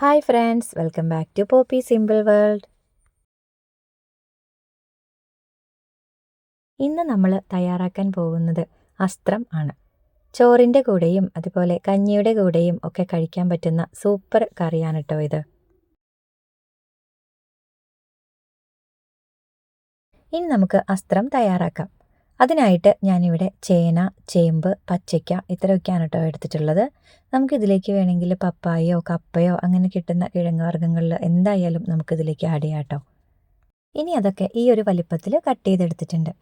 Hi friends welcome back to Poppy simple world ഇന്ന് നമ്മൾ തയ്യാറാക്കാൻ പോകുന്നത് അസ്ത്രം ആണ്. ചോറിന്റെ കൂടെയും അതുപോലെ കഞ്ഞിയുടെ കൂടെയും ഒക്കെ കഴിക്കാൻ പറ്റുന്ന സൂപ്പർ കറിയാണ് കേട്ടോ ഇത്. ഇനി നമുക്ക് അസ്ത്രം തയ്യാറാക്കാം. അതിനായിട്ട് ഞാനിവിടെ ചേന ചേമ്പ് പച്ചയ്ക്ക ഇത്രയൊക്കെയാണ് കേട്ടോ എടുത്തിട്ടുള്ളത്. നമുക്കിതിലേക്ക് വേണമെങ്കിൽ പപ്പായയോ കപ്പയോ അങ്ങനെ കിട്ടുന്ന കിഴങ്ങ് വർഗങ്ങളിൽ എന്തായാലും നമുക്കിതിലേക്ക് ആഡ് ചെയ്യാം കേട്ടോ ഇനി അതൊക്കെ ഈ ഒരു വലിപ്പത്തിൽ കട്ട് ചെയ്തെടുത്തിട്ടുണ്ട്.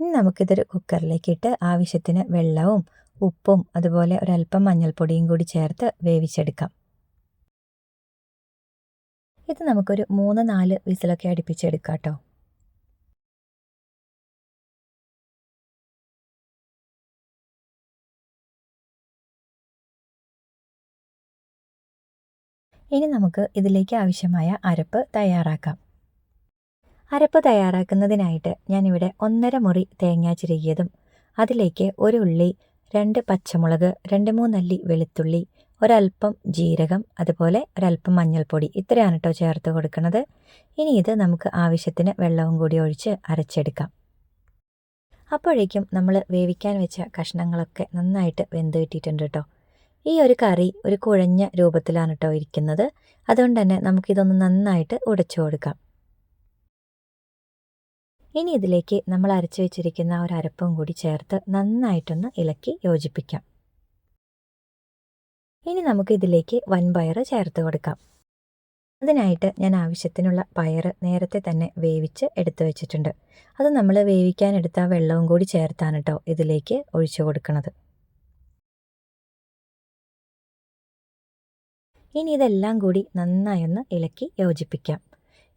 ഇനി നമുക്കിതൊരു കുക്കറിലേക്ക് ഇട്ട് ആവശ്യത്തിന് വെള്ളവും ഉപ്പും അതുപോലെ ഒരല്പം മഞ്ഞൾപ്പൊടിയും കൂടി ചേർത്ത് വേവിച്ചെടുക്കാം. ഇത് നമുക്കൊരു മൂന്ന് നാല് വിസിലൊക്കെ അടുപ്പിച്ചെടുക്കാം കേട്ടോ ഇനി നമുക്ക് ഇതിലേക്ക് ആവശ്യമായ അരപ്പ് തയ്യാറാക്കാം. അരപ്പ് തയ്യാറാക്കുന്നതിനായിട്ട് ഞാനിവിടെ ഒന്നര മുറി തേങ്ങ ചിരുകിയതും അതിലേക്ക് ഒരു ഉള്ളി രണ്ട് പച്ചമുളക് രണ്ട് മൂന്നല്ലി വെളുത്തുള്ളി ഒരൽപ്പം ജീരകം അതുപോലെ ഒരൽപ്പം മഞ്ഞൾപ്പൊടി ഇത്രയാണ് കേട്ടോ ചേർത്ത് കൊടുക്കുന്നത്. ഇനി ഇത് നമുക്ക് ആവശ്യത്തിന് വെള്ളവും കൂടി ഒഴിച്ച് അരച്ചെടുക്കാം. അപ്പോഴേക്കും നമ്മൾ വേവിക്കാൻ വെച്ച കഷ്ണങ്ങളൊക്കെ നന്നായിട്ട് വെന്ത് കിട്ടിയിട്ടുണ്ട് കേട്ടോ ഈ ഒരു കറി ഒരു കുഴഞ്ഞ രൂപത്തിലാണ് കേട്ടോ ഇരിക്കുന്നത്. അതുകൊണ്ട് തന്നെ നമുക്കിതൊന്ന് നന്നായിട്ട് ഉടച്ചു കൊടുക്കാം. ഇനി ഇതിലേക്ക് നമ്മൾ അരച്ചു വെച്ചിരിക്കുന്ന ഒരു അരപ്പും കൂടി ചേർത്ത് നന്നായിട്ടൊന്ന് ഇളക്കി യോജിപ്പിക്കാം. ഇനി നമുക്ക് ഇതിലേക്ക് വൻപയർ ചേർത്ത് കൊടുക്കാം. അതിനായിട്ട് ഞാൻ ആവശ്യത്തിനുള്ള പയർ നേരത്തെ തന്നെ വേവിച്ച് എടുത്തു വെച്ചിട്ടുണ്ട്. അത് നമ്മൾ വേവിക്കാൻ വേവിക്കാനെടുത്ത വെള്ളവും കൂടി ചേർത്താണ് കേട്ടോ ഇതിലേക്ക് ഒഴിച്ചു കൊടുക്കുന്നത്. ഇനി ഇതെല്ലാം കൂടി നന്നായി ഒന്ന് ഇളക്കി യോജിപ്പിക്കാം.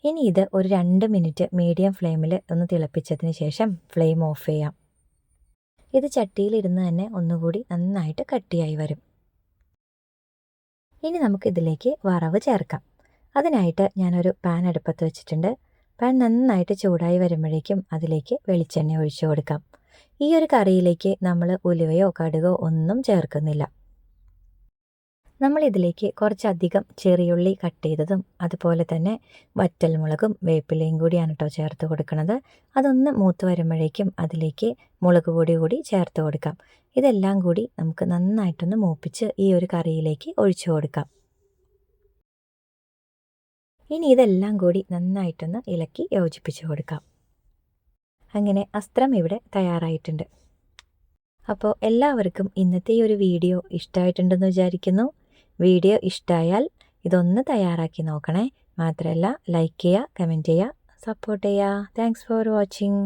ഇനി ഇത് ഒരു രണ്ട് മിനിറ്റ് മീഡിയം ഫ്ലെയിമിൽ ഒന്ന് തിളപ്പിച്ചതിന് ശേഷം ഫ്ലെയിം ഓഫ് ചെയ്യാം. ഇത് ചട്ടിയിലിരുന്ന് തന്നെ ഒന്നുകൂടി നന്നായിട്ട് കട്ടിയായി വരും. ഇനി നമുക്ക് ഇതിലേക്ക് വറവ് ചേർക്കാം. അതിനായിട്ട് ഞാനൊരു പാൻ അടുപ്പത്ത് വെച്ചിട്ടുണ്ട്. പാൻ നന്നായിട്ട് ചൂടായി വരുമ്പോഴേക്കും അതിലേക്ക് വെളിച്ചെണ്ണ ഒഴിച്ചു കൊടുക്കാം. ഈ ഒരു കറിയിലേക്ക് നമ്മൾ ഉലുവയോ കടുകോ ഒന്നും ചേർക്കുന്നില്ല. നമ്മൾ ഇതിലേക്ക് കുറച്ചധികം ചെറിയുള്ളി കട്ട് ചെയ്തതും അതുപോലെ തന്നെ വറ്റൽമുളകും വേപ്പിലയും കൂടിയാണ് കേട്ടോ ചേർത്ത് കൊടുക്കുന്നത് അതൊന്ന് മൂത്ത് വരുമ്പോഴേക്കും അതിലേക്ക് മുളക് പൊടി കൂടി ചേർത്ത് കൊടുക്കാം. ഇതെല്ലാം കൂടി നമുക്ക് നന്നായിട്ടൊന്ന് മൂപ്പിച്ച് ഈ ഒരു കറിയിലേക്ക് ഒഴിച്ചു കൊടുക്കാം. ഇനി ഇതെല്ലാം കൂടി നന്നായിട്ടൊന്ന് ഇളക്കി യോജിപ്പിച്ച് കൊടുക്കാം. അങ്ങനെ അസ്ത്രം ഇവിടെ തയ്യാറായിട്ടുണ്ട്. അപ്പോൾ എല്ലാവർക്കും ഇന്നത്തെ ഈ ഒരു വീഡിയോ ഇഷ്ടമായിട്ടുണ്ടെന്ന് വിചാരിക്കുന്നു. വീഡിയോ ഇഷ്ടമായാൽ ഇതൊന്ന് തയ്യാറാക്കി നോക്കണേ. മാത്രമല്ല ലൈക്ക് ചെയ്യുക കമന്റ് ചെയ്യുക സപ്പോർട്ട് ചെയ്യുക. Thanks for watching